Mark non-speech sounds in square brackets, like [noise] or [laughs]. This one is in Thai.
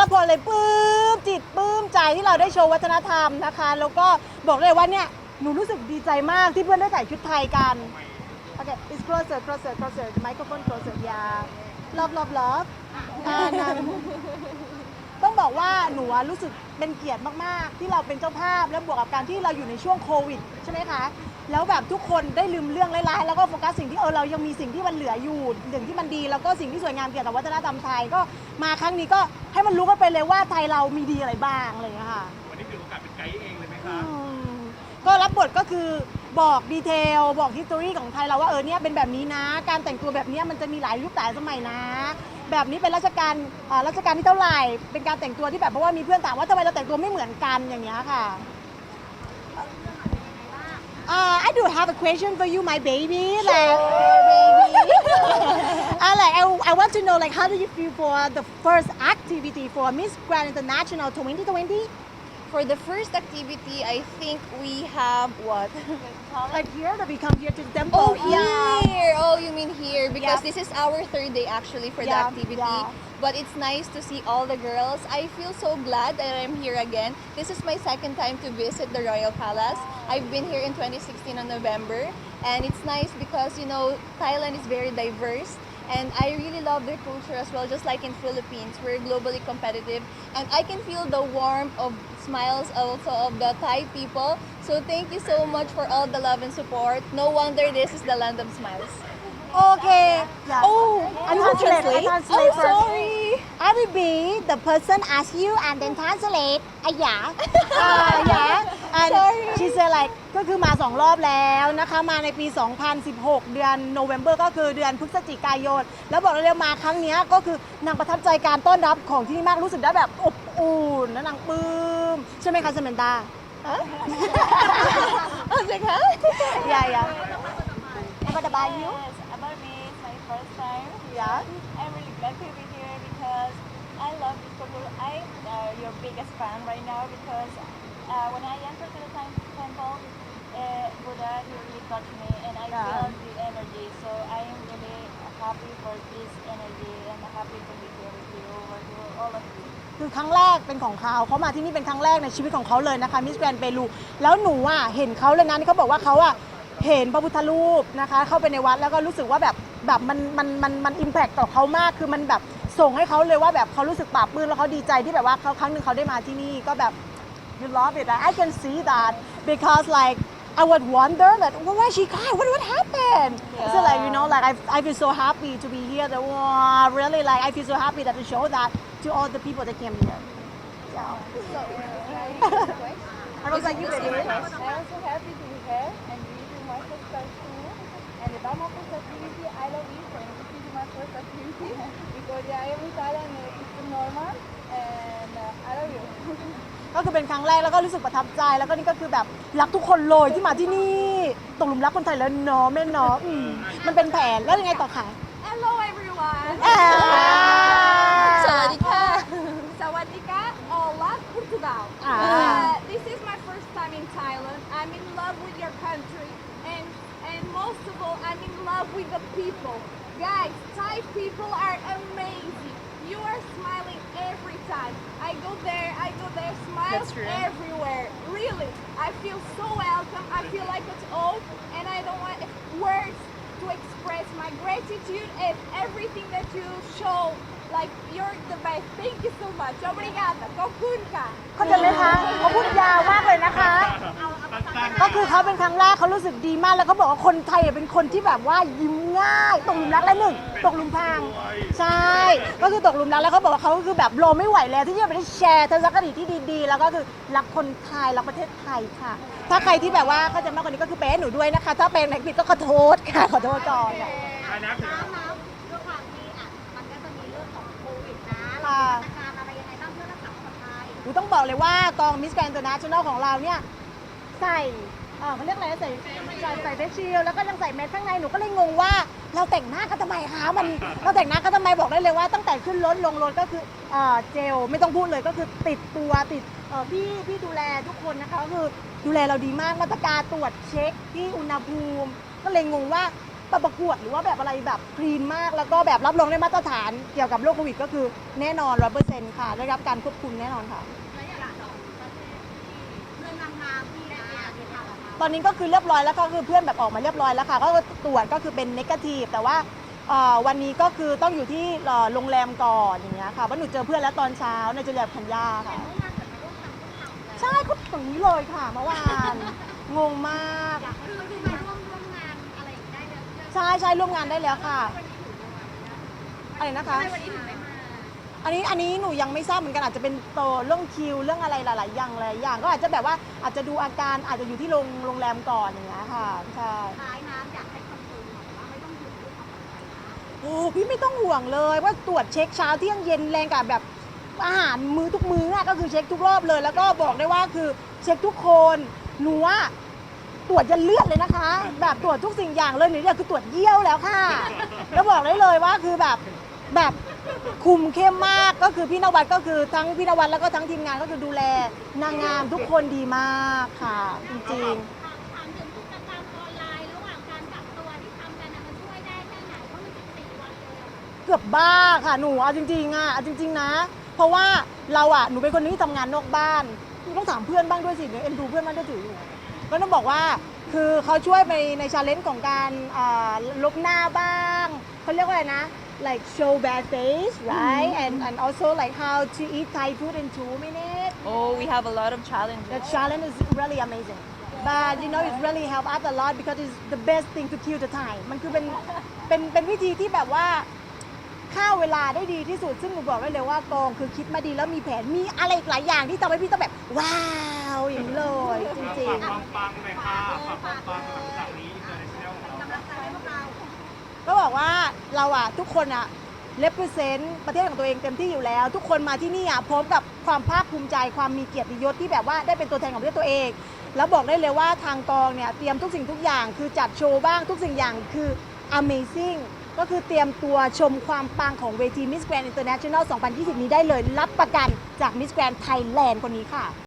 รับพรเลยปลื้มจิตปลื้มใจที่เราได้โชว์วัฒนธรรมนะคะ แล้วก็บอกเลยว่าเนี่ยหนูรู้สึกดีใจมากที่เพื่อนได้ใส่ชุดไทยกันโอเค it's closer closer closer microphone closer yeah love love love อ่านั่น ต้องบอกว่าหนูอะรู้สึกเป็นเกียรติมากๆ ที่เราเป็นเจ้าภาพ และบวกกับการที่เราอยู่ในช่วงโควิดใช่ไหมคะแล้วแบบทุกคนได้ลืมเรื่องร้ายๆแล้วก็โฟกัสสิ่งที่เออเรายังมีสิ่งที่มันเหลืออยู่สิ่งที่มันดี แล้วก็สิ่งที่สวยงามเกี่ยวกับวัฒนธรรมไทยก็มาครั้งนี้ก็ให้มันรู้กันไปเลยว่าไทยเรามีดีอะไรบ้างอะไรอย่างเงี้ยค่ะวันนี้ถือโอกาสเป็นไกด์เองเลยไหมคะอืมก็รับบทก็คือบอกดีเทลบอกฮิสตอรีของไทยเราว่าเออเนี่ยเป็นแบบนี้นะ การแต่งตัวแบบเนี้ยมันจะมีหลายยุคหลายสมัยนะ แบบนี้เป็นราชกาลอ่ารัชการที่เท่าไหร่ เป็นการแต่งตัวที่แบบเพราะว่ามีเพื่อนถามว่าทำไมเราแต่งตัวไม่เหมือนกันอย่างเงี้ยค่ะ Uh, I do have a question for you, my baby. Like. I like. I, I want to know, like, how do you feel for the first activity for Miss Grand International 2020? For the first activity, I think we have what? Like here, that we come here to the temple. Oh, yeah. here! Oh, you mean here? Because this is our third day actually for the Yeah, activity. yeah. But it's nice to see all the girls. I feel so glad that I'm here again. This is my second time to visit the Royal Palace. I've been here in 2016 on November, and it's nice because you know Thailand is very diverse. And I really love their culture as well, just like in Philippines. We're globally competitive, and I can feel the warmth of smiles also of the Thai people. So thank you so much for all the love and support. No wonder this is the land of smiles. Okay. Yeah. Oh, I you will translate. I translate? oh, first. sorry. I will be the person ask you and then translate. Ah, yeah. Ah, [laughs] yeah. And Sorry. she said like ก็คือมาสองรอบแล้วนะคะ มาในปี 2016 เดือนโนเวม ber ก็คือเดือนพฤศจิกายน แล้วบอกเลยว่ามาครั้งเนี้ยก็คือนางประทับใจการต้อนรับของที่นี่มากรู้สึกได้แบบอบอุ่นและนางปลื้มใช่ไหมคะสเมนตา I was like, huh? yeah yeah and what about you Yes, about me, it's my first time. yeah I'm really glad to be here because I love this couple. I'm uh, your biggest fan right now because uh, when I entered the tem- temple, uh, Buddha he really touched me and I Yeah. feel the energy. So I am really happy for this energy and happy to be here with you, with you, all of you. คือครั้งแรกเป็นของเขาเขามาที่นี่เป็นครั้งแรกในชีวิตของเขาเลยนะคะมิสแกรนเปรูแล้วหนูอะเห็นเขาเลยนะนี่เขาบอกว่าเขาอะเห็นพระพุทธรูปนะคะ เข้าไปในวัดแล้วก็รู้สึกว่าแบบแบบมันมันมันมันอิมแพคต่อเขามากคือมันแบบส่งให้เขาเลยว่าแบบเขารู้สึกปลาบปลื้มแล้วเขาดีใจที่แบบว่าเขาครั้งหนึ่งเขาได้มาที่นี่ก็แบบ you love it. I can see that because like I would wonder that well, why she cried what what happened? So like you know like I, I feel so happy to be here. That wow, really? Like I feel so happy that to show that to all the people that came here. Yeah. [laughs] I was like you baby I'm so happy to be here and is my first too. And about my first activity, I love you and this is my first activity [laughs] because I am in Thailand and it's normal ก็คือเป็นครั้งแรกแล้วก็รู้สึกประทับใจ แล้วก็นี่ก็คือแบบรักทุกคนเลยที่มาที่นี่ตกหลุมรักคนไทยแล้วเนาะแม่เนาะอืมมันเป็นแผนแล้วยังไงต่อคะ Hello everyone. อ่า Sawadika. Sawadika, Hola, Portugal. Ah. Uh, this is my first time in Thailand. I'm in love with your country, and and most of all, I'm in love with the people. Guys, Thai people are amazing. You are smiling every time. I go there, I go there, smiles That's true. everywhere. Really, I feel so welcome. I feel like it's old, and I don't want words to express my gratitude and everything that you show. Like you're the best. Thank you so much. Obrigada. Kokunka. เข้าใจไหมคะเขาพูดยาวมากเลยนะคะ ก็คือเขาเป็นครั้งแรกเขารู้สึกดีมากแล้วเขาบอกว่าคนไทยเป็นคนที่แบบว่ายิ้มง่ายตกหลุมรักแล้วหนึ่งตกหลุมพรางใช่ ก็คือตกหลุมรักแล้วเขาบอกว่าเขาก็คือแบบรอไม่ไหวแล้ว ที่จะไปได้แชร์ทัศนคติที่ดีๆ แล้วก็คือรักคนไทยรักประเทศไทยค่ะ ถ้าใครที่แบบว่าเขาใจมากกว่านี้ก็คือเป๊ะหนูด้วยนะคะ ถ้าเป็นไหนผิดก็ขอโทษค่ะขอโทษก่อนนะถึงด้วยควดีอะมันก็จะมีเรื่องของโควิดนะค่ะมาตรการอะไรยังไงบ้างเพื่อรักษาความปลอดภัยหนูต้องบอกเลยว่ากองมิสแกรนด์อินเตอร์เนชั่นแนลของเราเนี่ย ใส่เอ่อเขาเรียกอะไรนะใส่ใส่ใส่เฟสชิลแล้วก็ยังใส่แมสข้างในหนูก็เลยงงว่าเราแต่งหน้ากันทำไมคะมันเราแต่งหน้ากันทำไมบอกได้เลยว่าตั้งแต่ขึ้นรถลงรถก็คือเอ่อเจลไม่ต้องพูดเลยก็คือติดตัวติดเอ่อพี่พี่ดูแลทุกคนนะคะก็คือดูแลเราดีมากมาตรการตรวจเช็คที่อุณหภูมิ ก็เลยงงว่าประกวดหรือว่าแบบอะไรแบบคลีนมากแล้วก็แบบรับรองได้มาตรฐานเกี่ยวกับโรคโควิดก็คือแน่นอนร้อยเปอร์เซ็นต์ค่ะได้รับการควบคุมแน่นอนค่ะ แล้วอย่างตอน ตอนนี้ก็คือเรียบร้อยแล้วก็คือเพื่อนแบบออกมาเรียบร้อยแล้วค่ะ ก็ตรวจก็คือเป็นนกาทีฟแต่ว่าเอ่อวันนี้ก็คือต้องอยู่ที่เอ่อโรงแรมก่อนอย่างเงี้ยค่ะเพราะหนูเจอเพื่อนแล้วตอนเช้าในจุฬาพันยาค่ะเมื่อวานเกิดมาร่วมทำทุกคำเลยใช่ก็ตรงนี้เลยค่ะเมื่อวานงงมากคือคือมาร่วมร่วมงานอะไรอย่างนี้ได้เลยใช่ใช่ร่วมงานได้แล้วค่ะอะไรนะคะ วันนี้ถึงไม่มา อันนี้อันนี้หนูยังไม่ทราบเหมือนกันอาจจะเป็นโตเรื่องคิวเรื่องอะไรหลาย ๆ อย่างหลายอย่าง ก็อาจจะแบบว่าอาจจะดูอาการอาจจะอยู่ที่โรงโรงแรมก่อนอย่างเงี้ยค่ะใช่ท้ายน้ำอยากให้คอนเฟิร์มหน่อยว่าไม่ต้องหยุดด้วยความปลอดภัยนะโอ้พี่ไม่ต้องห่วงเลยว่าตรวจเช็คเช้าเที่ยงเย็นแรงกับแบบอาหารมื้อทุกมื้ออะก็คือเช็คทุกรอบเลย แล้วก็บอกได้ว่าคือเช็คทุกคนหนูว่าตรวจยันเลือดเลยนะคะ แบบตรวจทุกสิ่งอย่างเลยหนูอยากคือตรวจเยี่ยวแล้วค่ะ แล้วบอกได้เลยว่าคือแบบ แบบคุมเข้มมากก็คือพี่นวัดก็คือทั้งพี่นวัดแล้วก็ทั้งทีมงานก็คือดูแลนางงามทุกคนดีมากค่ะ จริงๆ ถามถึงกิจกรรมออนไลน์ระหว่างการกักตัวที่ทำกันนะมันช่วยได้แค่ไหนเพราะมัน14วันเลยอะ เกือบบ้าค่ะหนูเอาจริงๆอะเอาจริง ๆนะ เพราะว่าเราอะหนูเป็นคนที่ทำงานนอกบ้านต้องถามเพื่อนบ้างด้วยสิเดี๋ยวเอ็นดูเพื่อนบ้างด้วยถือยู่ก็ต้องบอกว่าคือเขาช่วยไปในชาเลนจ์ของการอ่าลบหน้าบ้างเขาเรียกว่าอะไรนะ like show bad face right and and also like how to eat Thai food in two minutes Oh, we have a lot of challenges. The challenge is really amazing. But you know, it really help us a lot because it's the best thing to kill the time. มันคือเป็นเป็นเป็นวิธีที่แบบว่าฆ่าเวลาได้ดีที่สุด ซึ่งหนูบอกได้เลยว่ากองคือคิดมาดีแล้วมีแผนมีอะไรอีกหลายอย่างที่ทำให้พี่ต้องแบบ ว้าว อย่างนี้เลยจริงฝากความปังหน่อยค่ะฝากความปังหลังจากนี้ ก็บอกว่าเราอะทุกคนอะ represent ประเทศของตัวเองเต็มที่อยู่แล้ว ทุกคนมาที่นี่อะพร้อมกับความภาคภูมิใจความมีเกียรติยศที่แบบว่าได้เป็นตัวแทนของประเทศตัวเอง แล้วบอกได้เลยว่าทางกองเนี่ยเตรียมทุกสิ่งทุกอย่าง คือจัดโชว์บ้างทุกสิ่งอย่างคือ amazing ก็คือเตรียมตัวชมความปังของเวที Miss Grand International 2020 นี้ได้เลย รับประกันจาก Miss Grand Thailand คนนี้ค่ะ